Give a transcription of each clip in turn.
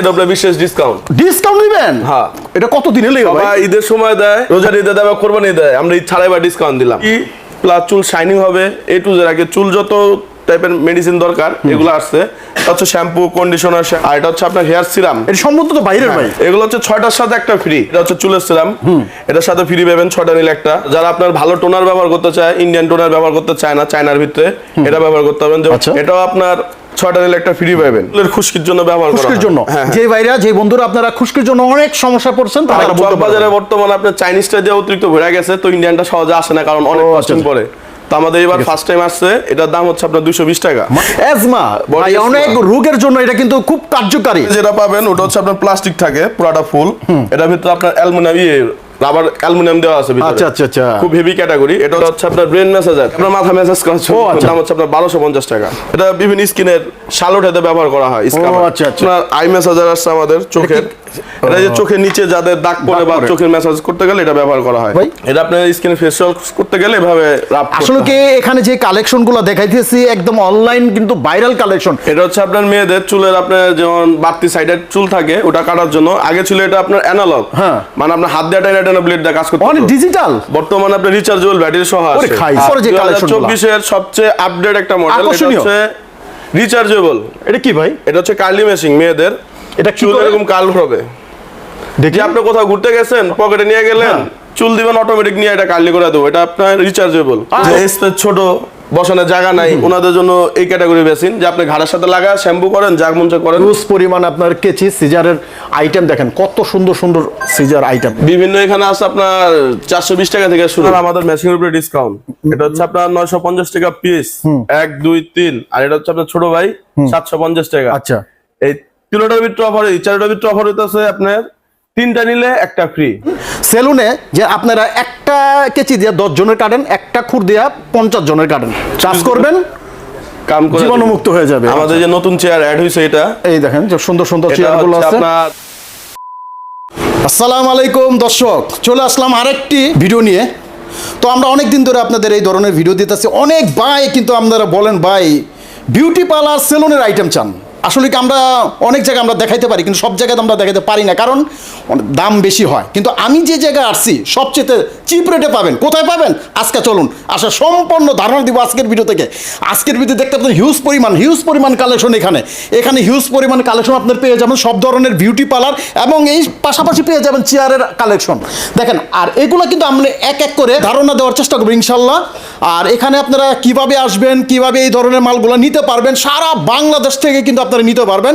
এটা বিশেষ discount discount দিবেন হ্যাঁ। এটা কত দিনে লেগে ভাই? ঈদের সময় দেয়। রোজার ঈদে দেয় বা কোরবানি দেয়। আমরা ঈদ ছাড়াই বা ডিসকাউন্ট দিলাম। প্লাস চুল শাইনিং হবে। এ টু জেড আগে চুল যত টাইপের মেডিসিন দরকার এগুলো আসছে। হচ্ছে শ্যাম্পু কন্ডিশনার আর এটা হচ্ছে আপনার হেয়ার সিরাম এটা সম্ভবত তো বাইরের ভাই। এগুলো হচ্ছে ছয়টার সাথে একটা ফ্রি এটা হচ্ছে চুলের সিরাম এটার সাথে ফ্রি পাবেন ছয়টা নিলে একটা। যারা আপনার ভালো টোনার ব্যবহার করতে চায় ইন্ডিয়ান টোনার ব্যবহার করতে চায় না চায়নার ভিতরে এটা ব্যবহার করতে পারবেন। যেমন আচ্ছা। এটাও আপনার ছয়টা একটা ফ্রি পাবেন খুশকির জন্য ব্যবহার খুশকির জন্য। হ্যাঁ হ্যাঁ। যে ভাইরা যে বন্ধুরা আপনারা খুশকির জন্য অনেক সমস্যা পড়ছেন তারা বলতে বাজারে পারেন। বর্তমানে আপনার চাইনিজটা যে অতিরিক্ত গেছে তো ইন্ডিয়ানটা সহজে আসে না কারণ অনেক ও, কস্টিং আচ্ছা। পরে। তো আমাদের এবার ফার্স্ট টাইম আসছে এটার দাম হচ্ছে আপনার দুইশো বিশ টাকা। অ্যাজমা Body ভাই অনেক রোগের জন্য এটা কিন্তু খুব কার্যকারী। যেটা পাবেন ওটা হচ্ছে আপনার প্লাস্টিক থাকে পুরাটা ফুল। এটার ভিতরে আপনার অ্যালুমিনিয়াম ইয়ে রাবার অ্যালুমিনিয়াম দেওয়া আছে ভিতরে। আচ্ছা, আচ্ছা, আচ্ছা। খুব হেভি ক্যাটাগরি এটা হচ্ছে আপনার ব্রেন ম্যাসাজার আপনার মাথা ম্যাসাজ করার জন্য। ও, আচ্ছা। দাম হচ্ছে আপনার বারোশো পঞ্চাশ টাকা। এটা বিভিন্ন স্কিনের শাল উঠাতে ব্যবহার করা হয় আচ্ছা, আচ্ছা। আই ম্যাসাজার আছে আমাদের চোখের। এটা যে চোখের নিচে যাদের দাগ পড়ে বা চোখের ম্যাসাজ করতে গেলে এটা ব্যবহার করা হয়। এটা আপনার স্কিনে ফেসিয়াল করতে গেলে এভাবে আসলে কি এখানে যে দেখাইতেছি একদম অনলাইন কিন্তু ভাইরাল কালেকশন এটা হচ্ছে আপনার মেয়েদের চুলের আপনার যেমন বাড়তি সাইডের চুল থাকে ওটা কাটার জন্য। আগে ছিল এটা আপনার অ্যানালগ হ্যাঁ। মানে আপনার হাত দিয়ে টাইনা টাইনা ব্লেড দিয়ে কাজ করতে অনেক ডিজিটাল বর্তমানে আপনার রিচার্জেবল ব্যাটারি সহ আছে। সবচেয়ে আপডেট একটা মডেল এটা হচ্ছে রিচার্জেবল এটা কি ভাই? এটা হচ্ছে কার্লি মেশিং মেয়েদের। এটা কি চুল? এরকম কাল হবে। দেখি। আপনি কোথাও ঘুরতে গেছেন পকেটে নিয়ে গেলেন হ্যাঁ। চুল দিবেন অটোমেটিক নিয়ে এটা কার্লি করে দেবো। এটা আপনার রিচার্জেবল ছোট বসানোর জায়গা নাই ওনাদের জন্য এই ক্যাটাগরি বেসিন যে আপনি ঘাড়ের সাথে লাগা শ্যাম্পু করেন জাগ মঞ্চ করেন। হিউজ পরিমাণ আপনার কেচি সিজারের আইটেম দেখেন কত সুন্দর সুন্দর সিজার আইটেম বিভিন্ন এখানে আছে আপনার চারশো বিশ টাকা থেকে শুরু। আমাদের মেশিনের উপরে ডিসকাউন্ট এটা হচ্ছে আপনার নয়শো পঞ্চাশ টাকা পিস এক দুই তিন। আর এটা হচ্ছে আপনার ছোট ভাই সাতশো পঞ্চাশ টাকা। আচ্ছা। এই তিনটার ভিতরে অফার চারটার ভিতরে অফার হইতেছে আপনার তিনটা নিলে একটা ফ্রি সেলুনে যে আপনারা একটা কেচি দিয়ে দশ জনের কাটেন একটা খুর দিয়া পঞ্চাশ জনের কাটেন। চাষ করবেন কাম করে জীবাণুমুক্ত হয়ে যাবে। আমাদের যে নতুন চেয়ার অ্যাড হয়েছে এটা। এই দেখেন যে সুন্দর সুন্দর এটা চেয়ারগুলো আছে। আপনার আসসালামু আলাইকুম দর্শক। চলে আসলাম আরেকটি ভিডিও নিয়ে। তো আমরা অনেক দিন ধরে আপনাদের এই ধরনের ভিডিও দিতেছি। অনেক ভাই কিন্তু আপনারা বলেন ভাই বিউটি পার্লার সেলুনের আইটেম চান। আসলে কি আমরা অনেক জায়গায় আমরা দেখাইতে পারি, কিন্তু সব জায়গায় আমরা দেখাতে পারি না, কারণ দাম বেশি হয়। কিন্তু আমি যে জায়গায় আসছি সবচেয়ে চিপ রেটে পাবেন। কোথায় পাবেন? আজকে চলুন, আসা সম্পূর্ণ ধারণা দিব আজকের ভিডিও থেকে। আজকের ভিডিও দেখতে পাবেন হিউজ পরিমাণ হিউজ পরিমাণ কালেকশন এখানে। এখানে হিউজ পরিমাণ কালেকশন আপনার পেয়ে যাবেন সব ধরনের বিউটি পার্লার এবং এই পাশাপাশি পেয়ে যাবেন চেয়ারের কালেকশন দেখেন, আর এগুলো কিন্তু আমরা এক এক করে ধারণা দেওয়ার চেষ্টা করব, ইনশাল্লাহ। আর এখানে আপনারা কীভাবে আসবেন কীভাবে এই ধরনের মালগুলো নিতে পারবেন সারা বাংলাদেশ থেকে কিন্তু আপনারা নিতে পারবেন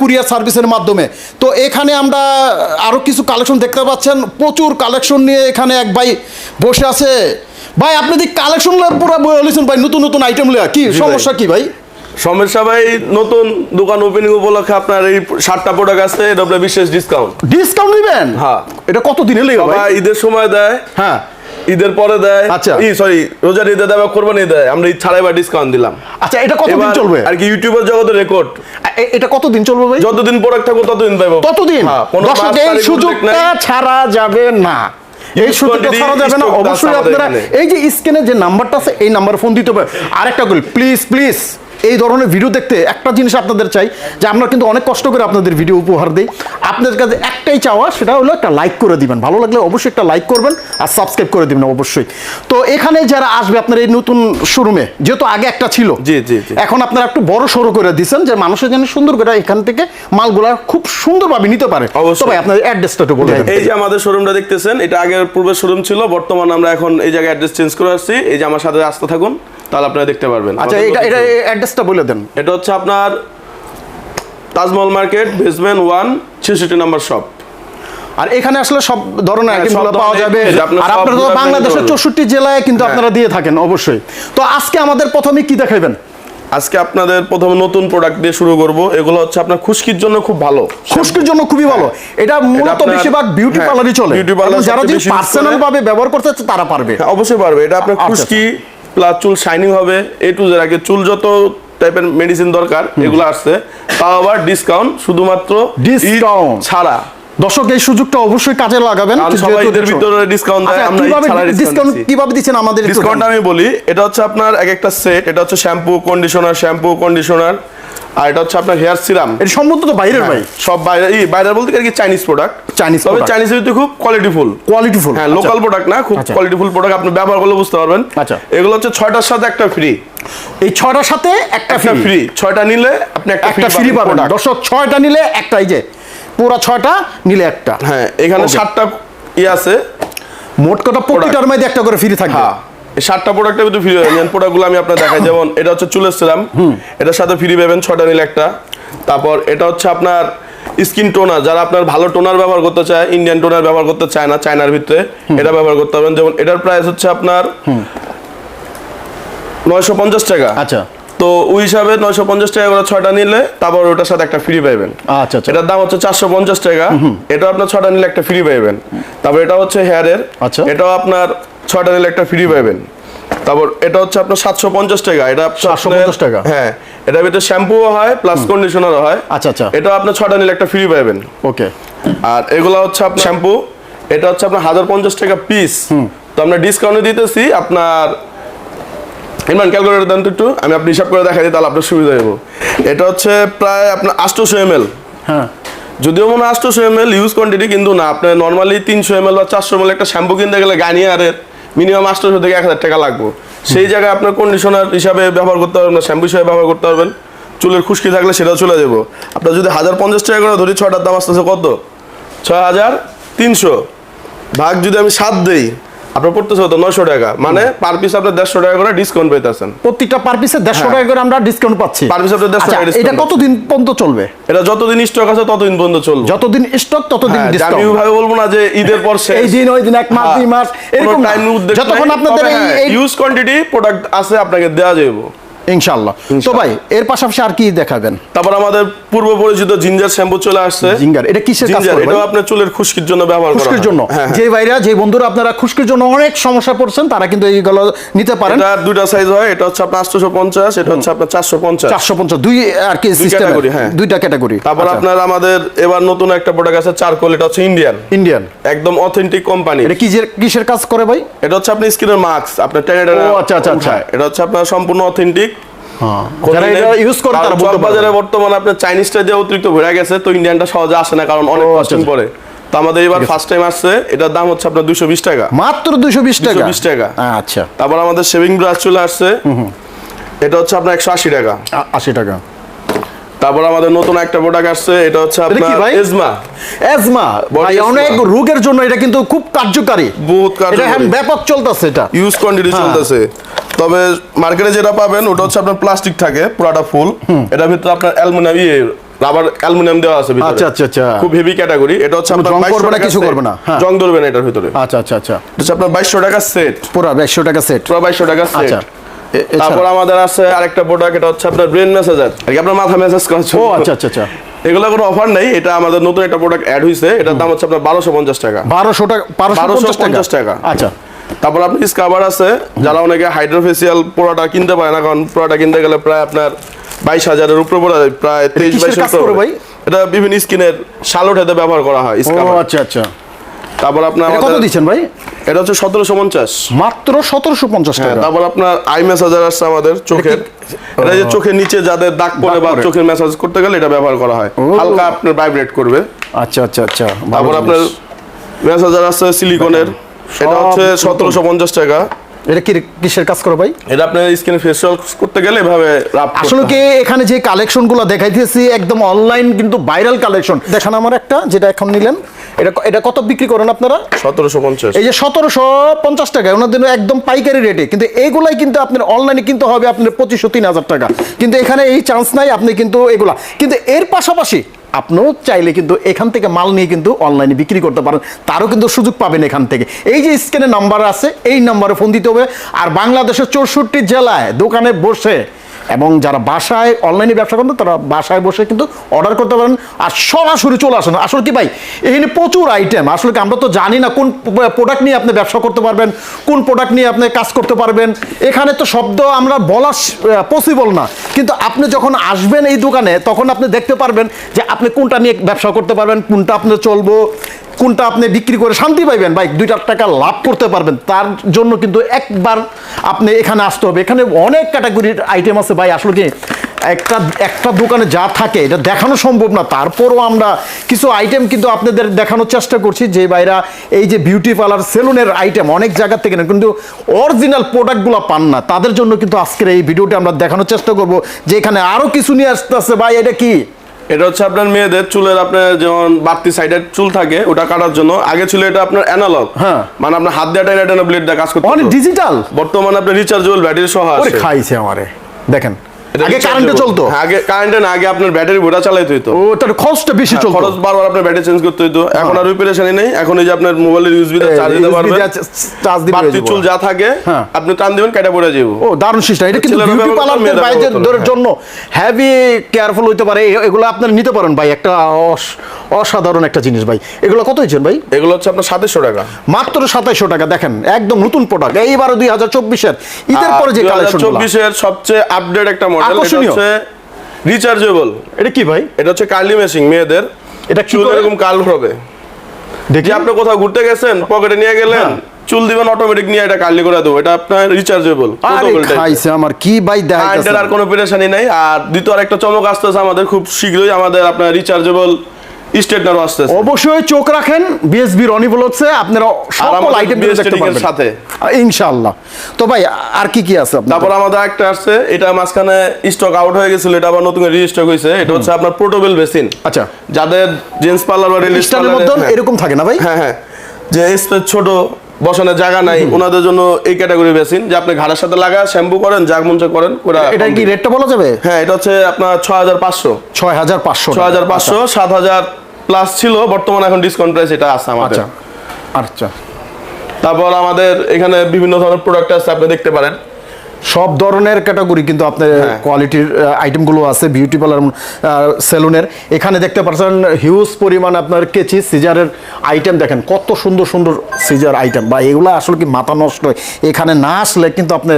কুরিয়ার সার্ভিসের মাধ্যমে। তো এখানে আমরা আরও কিছু কালেকশন দেখতে পাচ্ছেন প্রচুর কালেকশন নিয়ে এখানে এক ভাই বসে আছে। ভাই আপনি দি কালেকশন পুরো বলেছেন ভাই নতুন নতুন আইটেম লিয়া কি সমস্যা কি ভাই? সমস্যা ভাই নতুন দোকান ওপেনিং উপলক্ষে আপনার এই সাতটা প্রোডাক্ট আছে এটা আপনার বিশেষ ডিসকাউন্ট ডিসকাউন্ট দিবেন হ্যাঁ। এটা কত দিনে লেগে ভাই ঈদের সময় দেয়। হ্যাঁ। ঈদের পরে দেয়। আচ্ছা। ই সরি রোজার ঈদে দেয় বা কোরবানি দেয়। আমরা ঈদ ছাড়াই বা ডিসকাউন্ট দিলাম। আচ্ছা এটা কতদিন চলবে? আর কি ইউটিউবের জগতের রেকর্ড এটা কতদিন চলবে ভাই? যতদিন প্রোডাক্ট থাকব ততদিন পাবো ততদিন? হ্যাঁ, কোনো দর্শক এই সুযোগটা ছাড়া যাবে না। এই সুযোগটা ছাড়া যাবে না। অবশ্যই আপনারা এই যে স্ক্রিনে যে নাম্বারটা আছে এই নাম্বার ফোন দিতে হবে। আরেকটা করি প্লিজ প্লিজ এই ধরনের ভিডিও দেখতে একটা জিনিস আপনাদের চাই যে আমরা কিন্তু অনেক কষ্ট করে আপনাদের ভিডিও উপহার দিই। আপনাদের কাছে একটাই চাওয়া সেটা হলো একটা লাইক করে দিবেন। ভালো লাগলে অবশ্যই একটা লাইক করবেন আর সাবস্ক্রাইব করে দিবেন অবশ্যই। তো এখানে যারা আসবে আপনার এই নতুন শোরুমে যেহেতু আগে একটা ছিল জি, জি। এখন আপনারা একটু বড় সড়ো করে দিচ্ছেন যে মানুষের যেন সুন্দর করে এখান থেকে মালগুলা খুব সুন্দরভাবে নিতে পারে। অবশ্যই। ভাই আপনার অ্যাড্রেসটা একটু বলে দেন। এই যে আমাদের শোরুমটা দেখতেছেন এটা আগের পূর্বের শোরুম ছিল বর্তমানে আমরা এখন এই জায়গায় অ্যাড্রেস চেঞ্জ করে আসছি। এই যে আমার সাথে আসতে থাকুন। তাহলে আপনারা দেখতে পারবেন। আচ্ছা এটা এটা অ্যাড্রেসটা বলে দেন। এটা হচ্ছে আপনার তাজমহল মার্কেট বেসমেন্ট ওয়ান ছেষট্টি নাম্বার শপ আর এখানে আসলে সব ধরনের হ্যাঁ, আইটেমগুলো পাওয়া যাবে। আর আপনারা তো বাংলাদেশের চৌষট্টি জেলায় কিন্তু হ্যাঁ। আপনারা দিয়ে থাকেন অবশ্যই। তো আজকে আমাদের প্রথমে কি দেখাবেন আজকে আপনাদের প্রথমে নতুন প্রোডাক্ট দিয়ে শুরু করব। এগুলো হচ্ছে আপনার খুশকির জন্য খুব ভালো। খুশকির জন্য খুবই ভালো। এটা মূলত বেশিরভাগ বিউটি হ্যাঁ, পার্লারই চলে। parlour এবং যারা যদি পার্সোনাল ভাবে ব্যবহার করতে তারা পারবে। হ্যাঁ, অবশ্যই পারবে। এটা আপনার আচ্ছা, খুশকি প্লাস চুল শাইনিং হবে এ টু জেড আগে চুল যত টাইপের মেডিসিন দরকার এগুলো আসছে। তাও আবার ডিসকাউন্ট শুধুমাত্র ডিসকাউন্ট ছাড়া। দর্শক এই সুযোগটা অবশ্যই কাজে লাগাবেন সবাই ভিতরে ডিসকাউন্ট দেয় আচ্ছা, আমরা ছাড়া ডিসকাউন্ট কীভাবে দিচ্ছেন আমাদের ডিসকাউন্ট আমি বলি এটা হচ্ছে আপনার এক একটা সেট এটা হচ্ছে শ্যাম্পু কন্ডিশনার শ্যাম্পু কন্ডিশনার আর এটা হচ্ছে আপনার হেয়ার সিরাম। এটা সম্পূর্ণ তো বাইরের ভাই। সব বাইরে এই বাইরে বলতে কি চাইনিজ প্রোডাক্ট Chinese তবে চাইনিজ ভিতরে খুব কোয়ালিটিফুল কোয়ালিটিফুল হ্যাঁ লোকাল প্রোডাক্ট না খুব আচ্ছা। কোয়ালিটিফুল প্রোডাক্ট আপনি ব্যবহার করলে বুঝতে পারবেন। আচ্ছা। এগুলো হচ্ছে ছয়টার সাথে একটা ফ্রি এই ছয়টার সাথে একটা ফ্রি ছয়টা নিলে আপনি একটা ফ্রি পাবেন। দর্শক ছয়টা নিলে একটা এই যে পুরো ছয়টা নিলে একটা। হ্যাঁ এখানে. সাতটা ইয়ে আছে। মোট কথা প্রতিটার মধ্যে একটা করে ফ্রি থাকবে। হ্যাঁ। সাতটা প্রোডাক্টের ভিতরে ফ্রি পাবেন প্রোডাক্টগুলো আমি আপনার দেখাই। যেমন এটা হচ্ছে চুলের সিরাম এটার সাথে ফ্রি পাবেন ছটা নিলে একটা। তারপর এটা হচ্ছে আপনার স্কিন টোনার যারা আপনার ভালো টোনার ব্যবহার করতে চায় ইন্ডিয়ান টোনার ব্যবহার করতে চায় না চায়নার ভিতরে এটা ব্যবহার করতে পারবেন। যেমন এটার প্রাইস হচ্ছে আপনার নয়শো পঞ্চাশ টাকা। আচ্ছা। তো ওই হিসাবে নয়শো পঞ্চাশ টাকা করে ছয়টা নিলে তারপর ওটার সাথে একটা ফ্রি পাইবেন। আচ্ছা আচ্ছা। এটার দাম হচ্ছে চারশো পঞ্চাশ টাকা। এটা আপনার ছটা নিলে একটা ফ্রি পাইবেন। তারপর এটা হচ্ছে হেয়ারের আচ্ছা। এটাও আপনার ছটা নিলে একটা ফ্রি পাইবেন। তারপর এটা হচ্ছে আপনার সাতশো পঞ্চাশ টাকা। এটা আপনার- 750 টাকা। হ্যাঁ এটার ভিতরে শ্যাম্পুও হয় প্লাস কন্ডিশনারও হয়। আচ্ছা, আচ্ছা। এটাও আপনার ছটা নিলে একটা ফ্রি পাইবেন। ওকে। আর এগুলো হচ্ছে আপনার শ্যাম্পু এটা হচ্ছে আপনার হাজার পঞ্চাশ টাকা পিস তো আমরা ডিসকাউন্টে দিতেছি আপনার ইমান ক্যালকুলেটর দেন তো একটু। আমি আপনি হিসাব করে দেখাই দিই তাহলে আপনার সুবিধা হইব। এটা হচ্ছে প্রায় আপনার আটশোশো এম এল হ্যাঁ। যদিও মনে হয় আটশোশো এম এল ইউজ কোয়ান্টিটি কিন্তু না। আপনার নর্মালি তিনশো এম এল বা চারশো এম এল একটা শ্যাম্পু কিনতে গেলে গার্নিয়ারের মিনিমাম আটশোশো থেকে এক হাজার টাকা লাগবে। সেই জায়গায় আপনার কন্ডিশনার হিসাবে ব্যবহার করতে পারবেন শ্যাম্পু হিসাবে ব্যবহার করতে পারবেন। চুলের খুশকি থাকলে সেটাও চলে যাব। আপনার যদি হাজার পঞ্চাশ টাকা করে ধরি ছয়টার দাম আসতেছে কত? ছয় হাজার তিনশো। ভাগ যদি আমি সাত দেই আপনার পড়তেছে হতো নয়শো টাকা। মানে পার পিস আপনার দেড়শো টাকা করে ডিসকাউন্ট পেতেছেন প্রত্যেকটা পার পিসে দেড়শো হ্যাঁ। টাকা করে আমরা ডিসকাউন্ট পাচ্ছি। পার পিস আপনার 150 আচ্ছা, টাকা এটা কতদিন পর্যন্ত চলবে? এটা যতদিন স্টক আছে ততদিন পর্যন্ত চলবে। যতদিন স্টক ততদিন ডিসকাউন্ট আমি ভাবে বলব না যে ঈদের পর শেষ। এই দিন ওই দিন এক মাস দুই মাস এরকম টাইম যতক্ষণ আপনাদের এই ইউজ কোয়ান্টিটি প্রোডাক্ট আছে আপনাকে দেওয়া যাবে ইনশাআল্লাহ। তো ভাই এর পাশাপাশি আর কি দেখাবেন তারপর আমাদের পূর্ব পরিচিত জিঞ্জার শ্যাম্পু চলে আসছে। জিঙ্গার এটা কিসের কাজ করে এটাও আপনার চুলের খুশকির জন্য ব্যবহার করা খুশকির জন্য। হ্যাঁ যে ভাইরা যে বন্ধুরা আপনারা খুশকির জন্য অনেক সমস্যা পড়ছেন তারা কিন্তু এইগুলো নিতে পারেন। এটা দুইটা সাইজ হয় এটা হচ্ছে আপনার আটশোশো পঞ্চাশ এটা হচ্ছে আপনার চারশো পঞ্চাশ চারশো পঞ্চাশ দুই আর কি সিস্টেম হ্যাঁ। দুইটা ক্যাটাগরি তারপর আপনার আমাদের এবার নতুন একটা প্রোডাক্ট আছে চারকোল এটা হচ্ছে ইন্ডিয়ান ইন্ডিয়ান একদম অথেন্টিক কোম্পানি এটা কিসের কিসের কাজ করে ভাই? এটা হচ্ছে আপনার স্কিনের মাস্ক আপনার টেনেডার ও, আচ্ছা, আচ্ছা, আচ্ছা। এটা হচ্ছে আপনার সম্পূর্ণ অথেন্টিক যারা এটা ইউজ করে তারা বলতে বাজারে বর্তমানে আপনার চাইনিজটা যে অতিরিক্ত ভরে গেছে তো ইন্ডিয়ানটা সহজে আসে না কারণ অনেক কস্টিং। পড়ে। তো আমাদের এবার ফার্স্ট টাইম আসছে এটার দাম হচ্ছে আপনার দুশো বিশ টাকা। মাত্র দুইশো বিশ টাকা? 220 টাকা। আচ্ছা। তারপর আমাদের শেভিং ব্রাশ চলে আসছে। এটা হচ্ছে আপনার একশো আশি টাকা। আশি টাকা। তারপর আমাদের নতুন একটা প্রোডাক্ট আসছে এটা হচ্ছে আপনার এজমা এজমা ভাই অনেক রোগের জন্য এটা কিন্তু খুব কার্যকারী। বহুত এটা কার্যকরী। ব্যাপক চলতেছে এটা। ইউজ কোয়ান্টিটি হ্যাঁ। চলতেছে। তবে মার্কেটে যেটা পাবেন ওটা হচ্ছে আপনার প্লাস্টিক থাকে পুরাটা ফুল এটার ভিতরে আপনার অ্যালুমিনিয়াম ইয়ে রাবার অ্যালুমিনিয়াম দেওয়া আছে ভিতরে। আচ্ছা, আচ্ছা, আচ্ছা। খুব হেভি ক্যাটাগরি এটা হচ্ছে আপনার জং করবে না, কিছু করবে না, হ্যাঁ। জং ধরবে না এটার ভিতরে। আচ্ছা আচ্ছা আচ্ছা। এটা হচ্ছে আপনার বাইশশো টাকা সেট পুরো একশো টাকা সেট পুরো বাইশশো টাকা সেট আচ্ছা। তারপর আমাদের আছে আরেকটা প্রোডাক্ট এটা হচ্ছে আপনার ব্রেন ম্যাসেজার আর কি আপনার মাথা মেসেজ করার ও। আচ্ছা আচ্ছা আচ্ছা। এগুলো কোনো অফার নেই। এটা আমাদের নতুন একটা প্রোডাক্ট অ্যাড হয়েছে এটার দাম হচ্ছে আপনার বারোশো পঞ্চাশ টাকা। বারোশো টাকা বারোশো পঞ্চাশ টাকা। আচ্ছা। তারপর আপনি স্কাবার আছে যারা অনেকে হাইড্রোফেসিয়াল পোড়াটা কিনতে পারে না কারণ পোড়াটা কিনতে গেলে প্রায় আপনার বাইশ হাজারের উপরে পড়ে যায়, প্রায় তেইশ বাইশ ভাই? এটা বিভিন্ন স্কিনের শাল উঠাতে ব্যবহার করা হয় স্কাবার আচ্ছা আচ্ছা। তারপর আপনার কত দিচ্ছেন ভাই? এটা হচ্ছে সতেরোশো পঞ্চাশ। মাত্র সতেরোশো পঞ্চাশ হ্যাঁ, টাকা। তারপর আপনার আই ম্যাসাজার আসছে আমাদের চোখের। এটা যে চোখের নিচে যাদের দাগ পড়ে বা চোখের ম্যাসাজ করতে গেলে এটা ব্যবহার করা হয়। হালকা আপনার ভাইব্রেট করবে। আচ্ছা আচ্ছা আচ্ছা। তারপর আপনার। ম্যাসাজার আছে সিলিকনের এটা হচ্ছে। সতেরোশো পঞ্চাশ টাকা। এটা কি কিসের কাজ করে ভাই? এটা আপনার স্কিনে ফেসিয়াল করতে গেলে এভাবে আসলে কি এখানে যে কালেকশনগুলো দেখাইতেছি একদম অনলাইন কিন্তু ভাইরাল কালেকশন। দেখান আমার একটা যেটা এখন নিলেন এটা এটা কত বিক্রি করেন আপনারা? সতেরোশো পঞ্চাশ। এই যে সতেরোশো পঞ্চাশ টাকা ওনাদের একদম পাইকারি রেটে কিন্তু এইগুলাই কিন্তু আপনার অনলাইনে কিনতে হবে আপনার পঁচিশশো তিন হাজার টাকা। কিন্তু এখানে এই চান্স নাই আপনি কিন্তু এগুলা। কিন্তু এর পাশাপাশি আপনিও চাইলে কিন্তু এখান থেকে মাল নিয়ে কিন্তু অনলাইনে বিক্রি করতে পারেন। তারও কিন্তু সুযোগ পাবেন এখান থেকে। এই যে স্ক্যানে নাম্বার আছে, এই নাম্বারে ফোন দিতে হবে। আর বাংলাদেশের চৌষট্টি জেলায় দোকানে বসে এবং যারা বাসায় অনলাইনে ব্যবসা করেন, তারা বাসায় বসে কিন্তু অর্ডার করতে পারেন। আর সরাসরি চলে আসেন। আসলে কি ভাই, এখানে প্রচুর আইটেম আসলে কি আমরা তো জানি না কোন প্রোডাক্ট নিয়ে আপনি ব্যবসা করতে পারবেন, কোন প্রোডাক্ট নিয়ে আপনি কাজ করতে পারবেন। এখানে তো শব্দ আমরা বলা পসিবল না। কিন্তু আপনি যখন আসবেন এই দোকানে, তখন আপনি দেখতে পারবেন যে আপনি কোনটা নিয়ে ব্যবসা করতে পারবেন, কোনটা আপনি চলবো। কোনটা আপনি বিক্রি করে শান্তি পাইবেন? ভাই, দুইটা টাকা লাভ করতে পারবেন। তার জন্য কিন্তু একবার আপনি এখানে আসতে হবে। এখানে অনেক ক্যাটাগরির আইটেম আছে। ভাই, আসলে কি, একটা একটা দোকানে যা থাকে, এটা দেখানো সম্ভব না। তারপরও আমরা কিছু আইটেম কিন্তু আপনাদের দেখানোর চেষ্টা করছি যে, ভাইরা, এই যে বিউটি পার্লার সেলুনের আইটেম অনেক জায়গা থেকে না, কিন্তু অরিজিনাল প্রোডাক্টগুলো পান না। তাদের জন্য কিন্তু আজকের এই ভিডিওটা আমরা দেখানোর চেষ্টা করব যে, এখানে আরও কিছু নিয়ে আসতে আসতেছে। ভাই, এটা কি? এটা হচ্ছে আপনার মেয়েদের চুলের আপনার যেমন বাড়তি সাইডের চুল থাকে ওটা কাটার জন্য। আগে ছিল এটা আপনার অ্যানালগ হ্যাঁ। মানে আপনার হাত দিয়ে টাইনা টাইনা ব্লেড দিয়ে কাজ করতে অনেক ডিজিটাল বর্তমানে আপনার রিচার্জেবল ব্যাটারি সহ আছে। খাইছে আমারে। দেখেন আগে কারেন্টে চলতো? হ্যাঁ, আগে কারেন্টে না আগে আপনার ব্যাটারি ভোটা চালাইতে হইতো। ও তার খরচটা বেশি চলতো। খরচ বারবার আপনার ব্যাটারি চেঞ্জ করতে হইতো। এখন আর নেই। এখন এই যে আপনার মোবাইলের ইউএসবি তে চার্জ দিতে পারবেন। চার্জ বাড়তি চুল যা থাকে হ্যাঁ। আপনি টান দিবেন কেটে পড়ে যাব। ও দারুণ সিস্টেম এটা কিন্তু বিউটি পার্লারদের বাইদের জন্য হেভি কেয়ারফুল হইতে পারে। এগুলো আপনারা নিতে পারেন ভাই। একটা অস- অসাধারণ একটা জিনিস ভাই। এগুলো কত হয়েছেন ভাই? এগুলো হচ্ছে আপনার সাতশো টাকা। মাত্র সাতাইশো টাকা। দেখেন একদম নতুন প্রোডাক্ট এইবারে দুই হাজার চব্বিশের। ঈদের পরে যে কালেকশন চব্বিশের সবচেয়ে আপডেট একটা মডেল আকর্ষণীয়। হচ্ছে রিচার্জেবল এটা কি ভাই? এটা হচ্ছে কার্লি মেশিং মেয়েদের। এটা চুল এরকম কাল হবে। দেখি। আপনি কোথাও ঘুরতে গেছেন পকেটে নিয়ে গেলেন হ্যাঁ। চুল দিবেন অটোমেটিক নিয়ে এটা কার্লি করে দেবো। এটা আপনার রিচার্জেবল খাইছে আমার কি ভাই দেখাইতেছে আর কোনো পেরেশানি নাই। আর দ্বিতীয় আরেকটা চমক আসতেছে আমাদের খুব শীঘ্রই আমাদের আপনার রিচার্জেবল স্টেটনারও আসতেছে অবশ্যই চোখ রাখেন বিএসবি রনি বলছে আপনারা সকল আইটেম দেখতে পারবেন। সাথে। ইনশাআল্লাহ। তো ভাই আর কি কি আছে তারপর আমাদের একটা আসছে এটা মাঝখানে স্টক আউট হয়ে গেছিল এটা আবার নতুন রিস্টক হয়েছে এটা হচ্ছে আপনার পোর্টেবল বেসিন আচ্ছা। যাদের জেন্টস পার্লার বা মধ্যে এরকম থাকে না ভাই? হ্যাঁ হ্যাঁ। যে স্পেস ছোট বসানোর জায়গা নাই ওনাদের জন্য এই ক্যাটাগরি বেসিন যে আপনি ঘাড়ের সাথে লাগা শ্যাম্পু করেন জাগ মঞ্চ করেন করে এটা কি রেটটা বলা যাবে? হ্যাঁ এটা হচ্ছে আপনার ছয় হাজার পাঁচশো। ছয় হাজার পাঁচশো ছয় হাজার পাঁচশো সাত হাজার প্লাস ছিল বর্তমানে এখন ডিসকাউন্ট প্রাইস এটা আছে আমাদের। আচ্ছা আচ্ছা। তারপর আমাদের এখানে বিভিন্ন ধরনের প্রোডাক্ট আছে আপনি দেখতে পারেন। সব ধরনের ক্যাটাগরি কিন্তু আপনার হ্যাঁ। কোয়ালিটির আইটেমগুলো আছে বিউটি পার্লার সেলুনের এখানে দেখতে পাচ্ছেন হিউজ পরিমাণ আপনার কেচি সিজারের আইটেম দেখেন কত সুন্দর সুন্দর সিজার আইটেম বা এগুলো আসলে কি মাথা নষ্ট? হয় এখানে না আসলে কিন্তু আপনি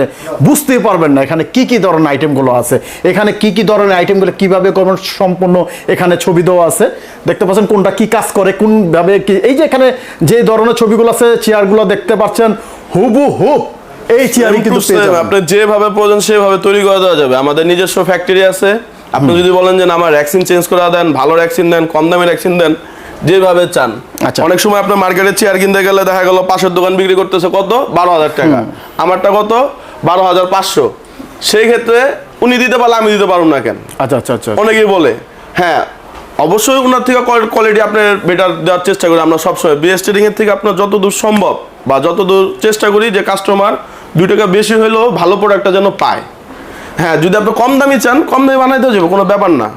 বুঝতেই পারবেন না এখানে কি কি ধরনের আইটেমগুলো আছে। এখানে কি কি ধরনের আইটেমগুলো কীভাবে করবেন সম্পূর্ণ এখানে ছবি দেওয়া আছে। দেখতে পাচ্ছেন কোনটা কি কাজ করে কোনভাবে কি এই যে এখানে যে ধরনের ছবিগুলো আছে চেয়ারগুলো দেখতে পাচ্ছেন হুবু হুব এই চেয়ারই কিন্তু। আপনি যেভাবে প্রয়োজন সেভাবে তৈরি করে দেওয়া যাবে। আমাদের নিজস্ব ফ্যাক্টরি আছে। আপনি যদি বলেন যে আমার ভ্যাকসিন চেঞ্জ করে দেন ভালো ভ্যাকসিন দেন কম দামি ভ্যাকসিন দেন যেভাবে চান। আচ্ছা। অনেক সময় আপনার মার্কেটে চেয়ার কিনতে গেলে দেখা গেল পাশের দোকান বিক্রি করতেছে কত? বারো হাজার টাকা। আমারটা কত? বারো হাজার পাঁচশো। সেই ক্ষেত্রে উনি দিতে পারলে আমি দিতে পারব না কেন? আচ্ছা আচ্ছা আচ্ছা। অনেকেই বলে হ্যাঁ অবশ্যই ওনার থেকে কোয়ালিটি আপনার বেটার দেওয়ার চেষ্টা করি আমরা সবসময়। বিএস ট্রেডিং এর থেকে আপনার যতদূর সম্ভব বা যতদূর চেষ্টা করি যে কাস্টমার দুই টাকা বেশি হলেও ভালো প্রোডাক্টটা যেন পায়। হ্যাঁ যদি আপনি কম দামি চান কম দামি বানাইতে যাবে কোনো ব্যাপার না।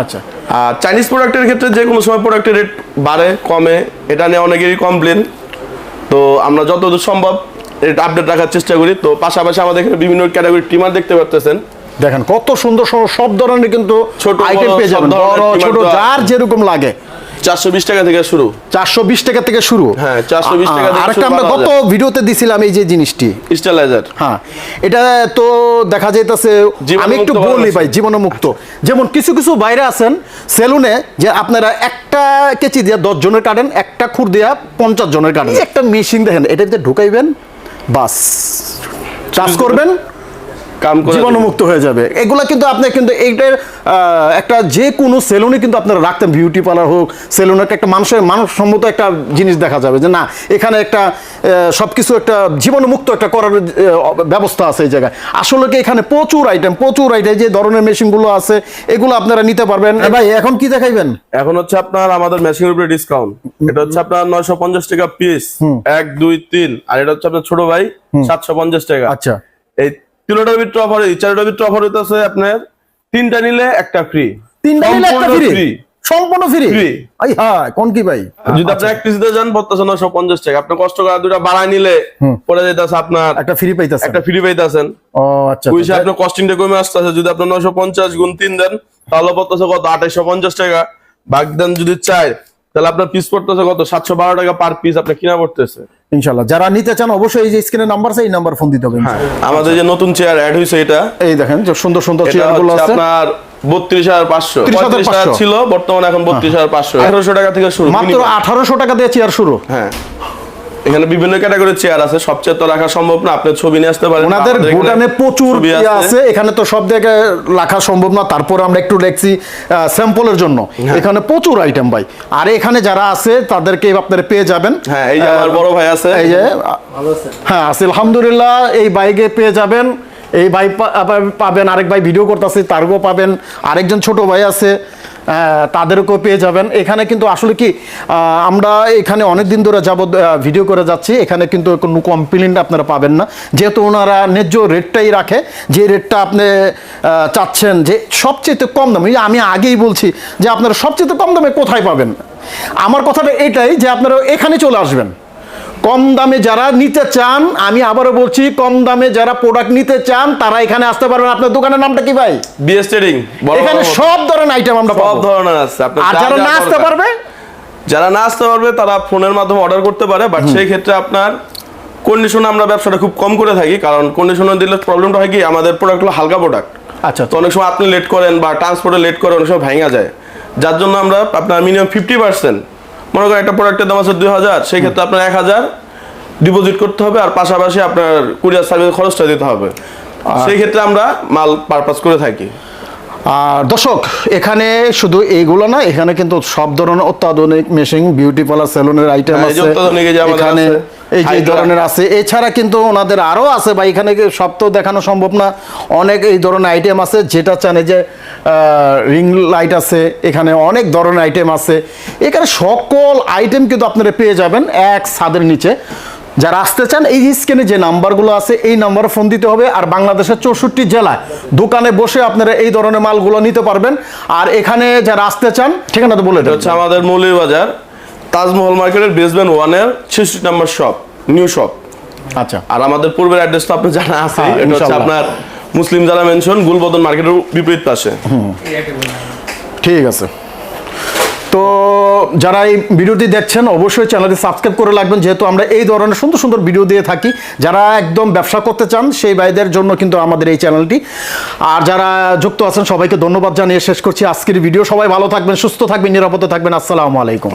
আচ্ছা। আর চাইনিজ প্রোডাক্টের ক্ষেত্রে যে কোনো সময় প্রোডাক্টের রেট বাড়ে কমে এটা নিয়ে অনেকেরই কমপ্লেন তো আমরা যতদূর সম্ভব রেট আপডেট রাখার চেষ্টা করি। তো পাশাপাশি আমাদের এখানে বিভিন্ন ক্যাটাগরি টিমার দেখতে পারতেছেন। দেখেন কত সুন্দর সব ধরনের কিন্তু ছোট আইটেম পেয়ে যাবেন। ছোট যার যেরকম লাগে। চারশো বিশ টাকা থেকে শুরু। চারশো বিশ টাকা থেকে শুরু? হ্যাঁ, 420 টাকা থেকে আরেকটা আমরা গত ভিডিওতে দিছিলাম এই যে জিনিসটি। স্টাইলাইজার হ্যাঁ এটা তো দেখা যাইতেছে আমি একটু বলি। ভাই জীবাণুমুক্ত যেমন কিছু কিছু বাইরে আছেন সেলুনে যে আপনারা একটা কেচি দিয়ে দশ জনের কাটেন একটা খুর দিয়া পঞ্চাশ জনের কাটেন। একটা মেশিন দেখেন এটা দিয়ে ঢুকাইবেন বাস। চাষ করবেন কাম করে জীবাণুমুক্ত হয়ে যাবে। এগুলা কিন্তু আপনি কিন্তু এইটার আহ, একটা যে কোনো সেলুনে কিন্তু আপনারা রাখতেন বিউটি পার্লার হোক সেলুনে একটা মানুষের মানসম্মত একটা জিনিস দেখা যাবে যে না এখানে একটা সব কিছু একটা জীবাণুমুক্ত একটা করার ব্যবস্থা আছে এই জায়গায়। আসলে কি এখানে প্রচুর আইটেম প্রচুর আইটেম যে ধরনের মেশিনগুলো আছে এগুলো আপনারা নিতে পারবেন। এ ভাই এখন কি দেখাইবেন? এখন হচ্ছে আপনার আমাদের মেশিনের উপরে ডিসকাউন্ট এটা হচ্ছে আপনার নয়শো পঞ্চাশ টাকা পিস এক দুই তিন। আর এটা হচ্ছে আপনার ছোট ভাই সাতশো পঞ্চাশ টাকা। আচ্ছা। এই ভিতরে অফার এই চারটার ভিতরে অফার হইতেছে আপনার তিনটা নিলে একটা ফ্রি তিনটা নিলে একটা ফ্রি সম্পূর্ণ ফ্রি আই হ্যাঁ কোন কি ভাই? যদি আপনি এক পিস দিয়ে যান পড়তেছে নয়শো পঞ্চাশ টাকা। আপনি কষ্ট করে দুটা বাড়ায় নিলে পড়ে আপনার একটা ফ্রি পাইতেছে একটা ফ্রি পাইতেছেন। ও আচ্ছা আচ্ছা। আপনার কস্টিংটা কমে আসতেছে। যদি আপনি নয়শো পঞ্চাশ গুণ তিন দেন তাহলে পড়তেছে কত? আঠাইশো পঞ্চাশ টাকা। বাগ দেন যদি চাই তাহলে আপনার পিস পড়তেছে কত? সাতশো বারো টাকা পার পিস আপনি কিনা পড়তেছে। ইনশাল্লাহ যারা নিতে চান অবশ্যই এই যে স্ক্রিনের নাম্বার আছে এই নাম্বার ফোন দিতে হবে হ্যাঁ আমাদের যে নতুন চেয়ার অ্যাড হয়েছে এটা এই দেখেন যে সুন্দর সুন্দর এটা চেয়ারগুলো আছে। আপনার বত্রিশ হাজার পাঁচশো। 32,500 পঁয়ত্রিশ ছিল বর্তমানে এখন বত্রিশ হাজার পাঁচশো। আঠারোশো টাকা থেকে শুরু মাত্র আঠারোশো টাকা দিয়ে চেয়ার শুরু। হ্যাঁ। এখানে বিভিন্ন ক্যাটাগরির চেয়ার আছে। সবচেয়ে তো রাখা সম্ভব না আপনি ছবি নিয়ে আসতে পারেন ওনাদের ভুটানে প্রচুর ইয়ে আছে। এখানে তো সব জায়গায় রাখা সম্ভব না তারপর আমরা একটু দেখছি স্যাম্পলের জন্য। হ্যাঁ। এখানে প্রচুর আইটেম ভাই। আর এখানে যারা আছে তাদেরকে আপনারা পেয়ে যাবেন। হ্যাঁ এই যে আমার বড় ভাই আছে। এই যে হ্যাঁ আছে আলহামদুলিল্লাহ এই বাইকে পেয়ে যাবেন। এই ভাই পাবেন আরেক ভাই ভিডিও করতেছে তারও পাবেন। আরেকজন ছোট ভাই আছে তাদেরকেও পেয়ে যাবেন। এখানে কিন্তু আসলে কি আমরা এখানে অনেক দিন ধরে যাবত ভিডিও করে যাচ্ছি। এখানে কিন্তু কোনো কমপ্লেন্ট আপনারা পাবেন না। যেহেতু ওনারা ন্যায্য রেটটাই রাখে, যে রেটটা আপনি চাচ্ছেন যে সবচেয়ে কম দামে আমি আগেই বলছি যে আপনারা সবচেয়ে কম দামে কোথায় পাবেন? আমার কথাটা এটাই যে আপনারা এখানে চলে আসবেন। কম দামে যারা নিতে চান আমি আবারও বলছি কম দামে যারা প্রোডাক্ট নিতে চান তারা এখানে আসতে পারবেন। আপনার দোকানের নামটা কি ভাই? বিএস ট্রেডিং এখানে সব ধরনের আইটেম আমরা সব ধরনের আছে। আপনি আর যারা না আসতে পারবে? যারা না আসতে পারবে তারা ফোনের মাধ্যমে অর্ডার করতে পারে বাট সেই ক্ষেত্রে আপনার কন্ডিশনে আমরা ব্যবসাটা খুব কম করে থাকি কারণ কন্ডিশনে দিলে প্রবলেমটা হয় কি আমাদের প্রোডাক্ট হলো হালকা প্রোডাক্ট আচ্ছা তো অনেক সময় আপনি লেট করেন বা ট্রান্সপোর্টে লেট করেন অনেক সময় ভেঙে যায়। যার জন্য আমরা আপনার মিনিমাম ফিফটি পার্সেন্ট মনে করেন একটা প্রোডাক্টের দাম আছে দুই হাজার সেই ক্ষেত্রে আপনার এক হাজার ডিপোজিট করতে হবে আর পাশাপাশি আপনার কুরিয়ার সার্ভিস খরচটা দিতে হবে। সেই ক্ষেত্রে আমরা মাল পারপাস করে থাকি। আর দর্শক এখানে শুধু এইগুলো না এখানে কিন্তু সব ধরনের অত্যাধুনিক মেশিন বিউটি পার্লার সেলুনের আইটেম আছে। এখানে এই যে ধরনের আছে এছাড়া কিন্তু ওনাদের আরও আছে বা এখানে সব তো দেখানো সম্ভব না। অনেক এই ধরনের আইটেম আছে যেটা চান এই যে রিং লাইট আছে এখানে অনেক ধরনের আইটেম আছে। এখানে সকল আইটেম কিন্তু আপনারা পেয়ে যাবেন এক ছাদের নিচে। যারা আসতে চান এই স্ক্রিনে যে নাম্বারগুলো আছে এই নাম্বারে ফোন দিতে হবে। আর বাংলাদেশের চৌষট্টি জেলায় দোকানে বসে আপনারা এই ধরনের মালগুলো নিতে পারবেন। আর এখানে যারা আসতে চান ঠিকানা তো বলে হচ্ছে আমাদের মৌলির বাজার। তাজমহল মার্কেটের বেসমেন্ট ওয়ানের ছেষট্টি নাম্বার শপ নিউ শপ আচ্ছা। আর আমাদের পূর্বের অ্যাড্রেস তো আপনি জানা আছে হ্যাঁ, এটা হচ্ছে আপনার মুসলিম যারা মেনশন গুলবদন মার্কেটের বিপরীত পাশে। ঠিক আছে। তো যারা এই ভিডিওটি দেখছেন অবশ্যই চ্যানেলটি সাবস্ক্রাইব করে রাখবেন যেহেতু আমরা এই ধরনের সুন্দর সুন্দর ভিডিও দিয়ে থাকি। যারা একদম ব্যবসা করতে চান সেই ভাইদের জন্য কিন্তু আমাদের এই চ্যানেলটি আর যারা যুক্ত আছেন সবাইকে ধন্যবাদ জানিয়ে শেষ করছি আজকের ভিডিও সবাই ভালো থাকবেন সুস্থ থাকবেন নিরাপদে থাকবেন। আসসালামু আলাইকুম।